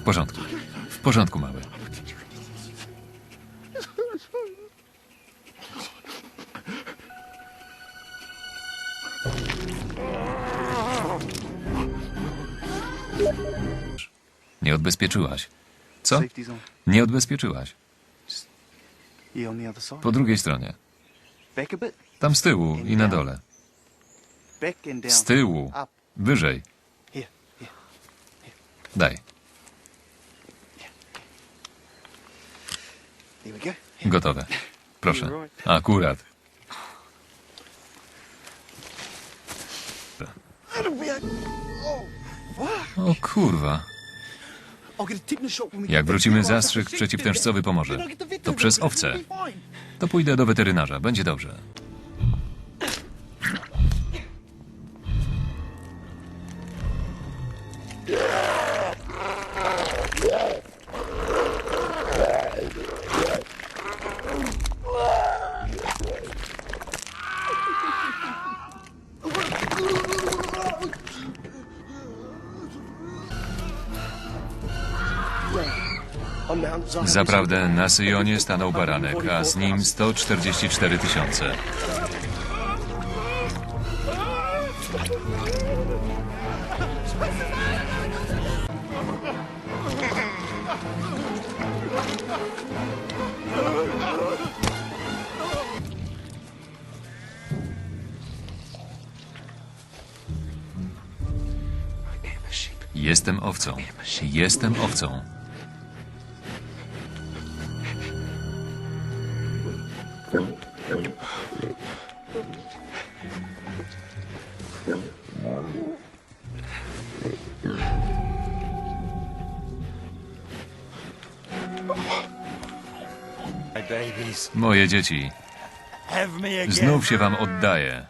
porządku. W porządku, mały. Nie odbezpieczyłaś. Co? Nie odbezpieczyłaś. Po drugiej stronie. Tam z tyłu i na dole. Z tyłu. Wyżej. Daj. Gotowe. Proszę. Akurat. O kurwa. Jak wrócimy, zastrzyk przeciwtężcowy pomoże. To przez owce. To pójdę do weterynarza. Będzie dobrze. Zaprawdę na Syjonie stanął baranek, a z nim 144 tysiące. Jestem owcą. Jestem owcą. Moje dzieci. Znów się wam oddaję.